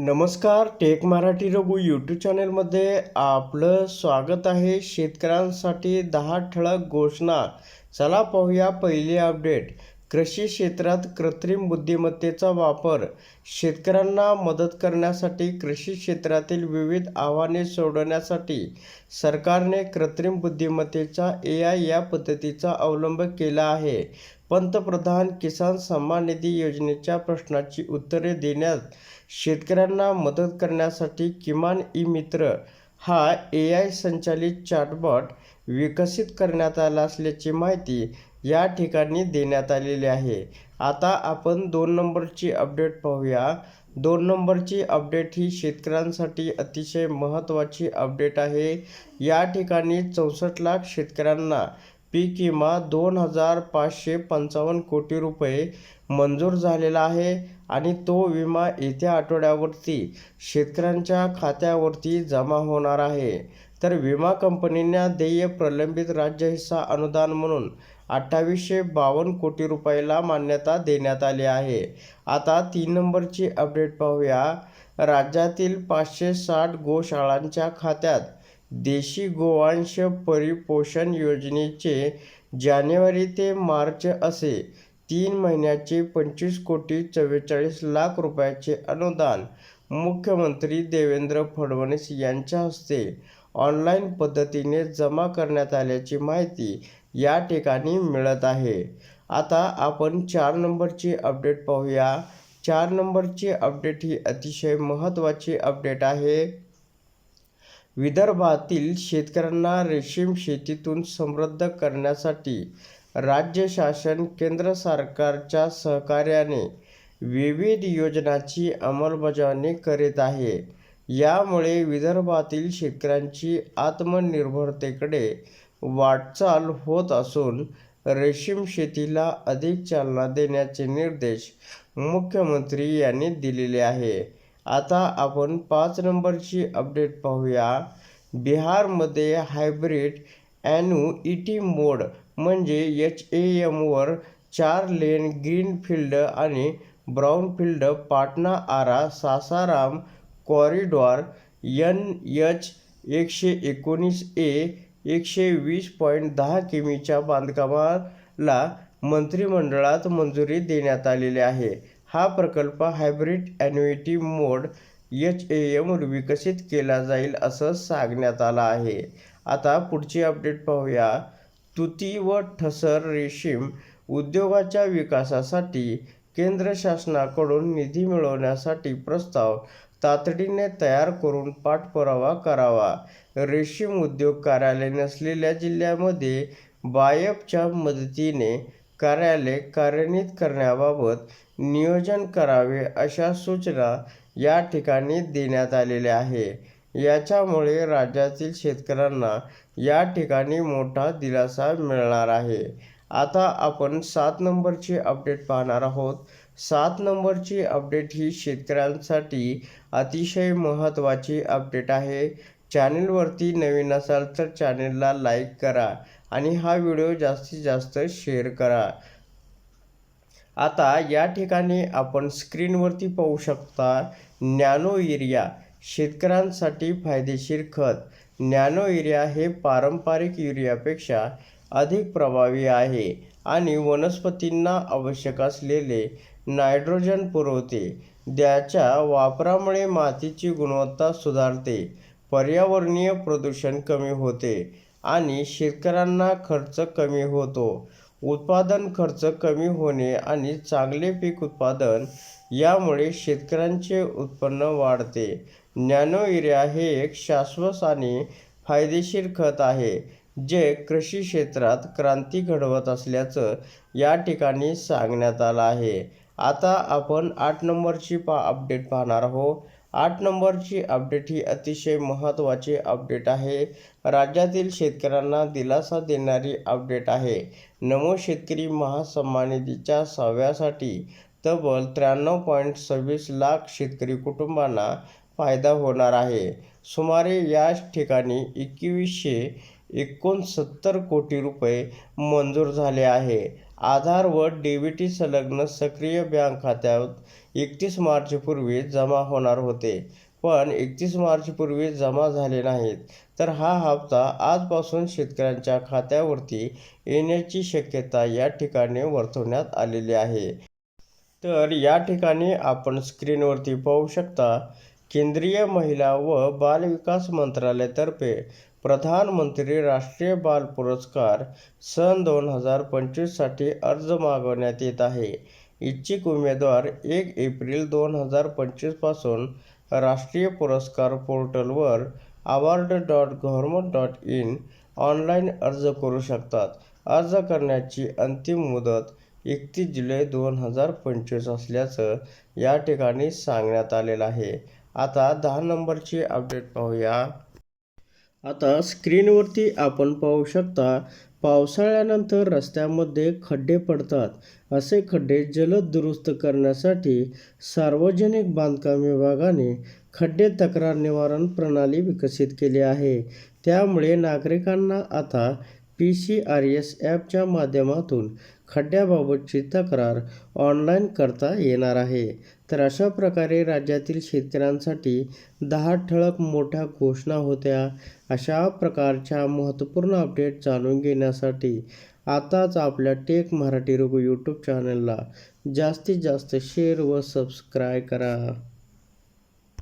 नमस्कार take Marathi Raghu YouTube चॅनलमध्ये आपलं स्वागत आहे. शेतकऱ्यांसाठी दहा ठळक घोषणा. चला पाहूया पहिली अपडेट. कृषी क्षेत्रात कृत्रिम बुद्धिमत्तेचा वापर शेतकऱ्यांना मदत करण्यासाठी कृषी क्षेत्रातील विविध आव्हाने सोडवण्यासाठी सरकारने कृत्रिम बुद्धिमत्तेचा ए आय या पद्धतीचा अवलंब केला आहे. पंतप्रधान किसान सन्मान निधी योजनेच्या प्रश्नाची उत्तरे देण्यात शेतकऱ्यांना मदत करण्यासाठी किमान ई मित्र हा ए आय संचालित चॅटबॉट विकसित करण्यात आला असल्याची माहिती या ठिकाणी देण्यात आलेली आहे. आता आपण दोन नंबरची अपडेट पाहूया. दोन नंबरची अपडेट ही शेतकऱ्यांसाठी अतिशय महत्त्वाची अपडेट आहे. या ठिकाणी चौसष्ट लाख शेतकऱ्यांना पीक विमा दोन हजार पाचशे पंचावन्न कोटी रुपये मंजूर झालेला आहे. आणि तो विमा येत्या आठवड्यावरती शेतकऱ्यांच्या खात्यावरती जमा होणार आहे. तर विमा कंपनींना देय प्रलंबित राज्य हिस्सा अनुदान म्हणून अठ्ठावीसशे बावन्न कोटी रुपयाला मान्यता देण्यात आली आहे. आता तीन नंबरची अपडेट पाहूया. राज्यातील पाचशे साठ गोशाळांच्या खात्यात देशी गोवंश परिपोषण योजनेचे जानेवारी ते मार्च असे तीन महिन्याचे पंचवीस कोटी चव्वेचाळीस लाख रुपयाचे अनुदान मुख्यमंत्री देवेंद्र फडणवीस यांच्या हस्ते ऑनलाईन पद्धतीने जमा करण्यात आल्याची माहिती या ठिकाणी मिळत आहे. आता आपण चार नंबरची अपडेट पाहूया. चार नंबरची अपडेट ही अतिशय महत्त्वाची अपडेट आहे. विदर्भातील शेतकऱ्यांना रेशीम शेतीतून समृद्ध करण्यासाठी राज्य शासन केंद्र सरकारच्या सहकार्याने विविध योजनांची अंमलबजावणी करीत आहे. यामुळे विदर्भातील शेतकऱ्यांची आत्मनिर्भरतेकडे वाटचाल होत असून रेशीम शेतीला अधिक चालना देण्याचे निर्देश मुख्यमंत्री यांनी दिलेले आहे. आता आपण पाच नंबरची अपडेट पाहूया. बिहारमध्ये हायब्रिड ॲन्युइटी मोड म्हणजे एच ए एमवर चार लेन ग्रीनफील्ड आणि brownfield Patna Arrah Sasaram corridor N H एकशे एकोणीस ए एकशे वीस पॉईंट दहा किमीच्या बांधकामाला मंत्रिमंडळात मंजुरी देण्यात आलेली आहे. हा प्रकल्प hybrid annuity mode H A M विकसित केला जाईल असं सांगण्यात आलं आहे. आता पुढची अपडेट पाहूया. तुती व ठसर रेशीम उद्योगाच्या विकासासाठी केंद्र शासनाकडून निधी मिळवण्यासाठी प्रस्ताव तातडीने तयार करून पाठपुरावा करावा. रेशीम उद्योग कार्यालय नसलेल्या जिल्ह्यामध्ये बायपच्या मदतीने कार्यालय कार्यान्वित करण्याबाबत नियोजन करावे अशा सूचना या ठिकाणी देण्यात आलेल्या आहे. याच्यामुळे राज्यातील शेतकऱ्यांना या ठिकाणी मोठा दिलासा मिळणार आहे. आता आपण सात नंबरची अपडेट पाहणार आहोत. सात नंबरची अपडेट ही शेतकऱ्यांसाठी अतिशय महत्त्वाची अपडेट आहे. चॅनेलवरती नवीन असाल तर चॅनेलला लाईक करा आणि हा व्हिडिओ जास्तीत जास्त शेअर करा. आता या ठिकाणी आपण स्क्रीनवरती पाहू शकता नॅनो युरिया शेतकऱ्यांसाठी फायदेशीर खत. नॅनो युरिया हे पारंपरिक युरियापेक्षा अधिक प्रभावी आहे आणि वनस्पतींना आवश्यक असलेले नायट्रोजन पुरवते. त्याच्या वापरामुळे मातीची गुणवत्ता सुधारते पर्यावरणीय प्रदूषण कमी होते आणि शेतकऱ्यांना खर्च कमी होतो. उत्पादन खर्च कमी होणे आणि चांगले पीक उत्पादन यामुळे शेतकऱ्यांचे उत्पन्न वाढते. नॅनो युरिया हे एक शाश्वत आणि फायदेशीर खत आहे जे कृषी क्षेत्रात क्रांती घडवत असल्याचं या ठिकाणी सांगण्यात आलं आहे. आता आपण आठ नंबरची पा अपडेट पाहणार आहोत. आठ नंबरची अपडेट ही अतिशय महत्त्वाची अपडेट आहे. राज्यातील शेतकऱ्यांना दिलासा देणारी अपडेट आहे. नमो शेतकरी महासन्मानिधीच्या सहाव्यासाठी तब्बल त्र्याण्णव पॉईंट सव्वीस लाख शेतकरी कुटुंबांना फायदा होणार आहे. सुमारे या ठिकाणी एकवीसशे एकोणसत्तर कोटी रुपये मंजूर झाले आहे. आधार व डेबिटी संलग्न सक्रिय बँक खात्यात एकतीस मार्चपूर्वी जमा होणार होते. पण एकतीस मार्चपूर्वी जमा झाले नाहीत. तर हा हप्ता आजपासून शेतकऱ्यांच्या खात्यावरती येण्याची शक्यता या ठिकाणी वर्तवण्यात आलेली आहे. तर या ठिकाणी आपण स्क्रीनवरती पाहू शकता केंद्रीय महिला व बालविकास मंत्रालयातर्फे प्रधानमंत्री राष्ट्रीय बाल पुरस्कार सन दोन हजार पंचवीससाठी अर्ज मागवण्यात येत आहे. इच्छुक उमेदवार एक एप्रिल दोन हजार पंचवीसपासून राष्ट्रीय पुरस्कार पोर्टलवर award dot government dot in online अर्ज करू शकतात. अर्ज करण्याची अंतिम मुदत एकतीस जुलै दोन हजार पंचवीस असल्याचं या ठिकाणी सांगण्यात आलेलं आहे. आता दहा नंबरची अपडेट पाहूया. आता स्क्रीनवरती आपण पाहू शकता पावसाळ्यानंतर रस्त्यामध्ये खड्डे पडतात. असे खड्डे जलद दुरुस्त करण्यासाठी सार्वजनिक बांधकाम विभागाने खड्डे तक्रार निवारण प्रणाली विकसित केली आहे. त्यामुळे नागरिकांना आता पी सी आर एस ॲपच्या माध्यमातून खड्ड्याबाबतची तक्रार ऑनलाईन करता येणार आहे. तर अशा प्रकारे राज्यातील शेतकऱ्यांसाठी दहा ठळक मोठ्या घोषणा होत्या. अशा प्रकारच्या महत्त्वपूर्ण अपडेट जाणून घेण्यासाठी आताच आपल्या टेक मराठी रघु यूट्यूब चॅनलला जास्तीत जास्त शेअर व सबस्क्राईब करा.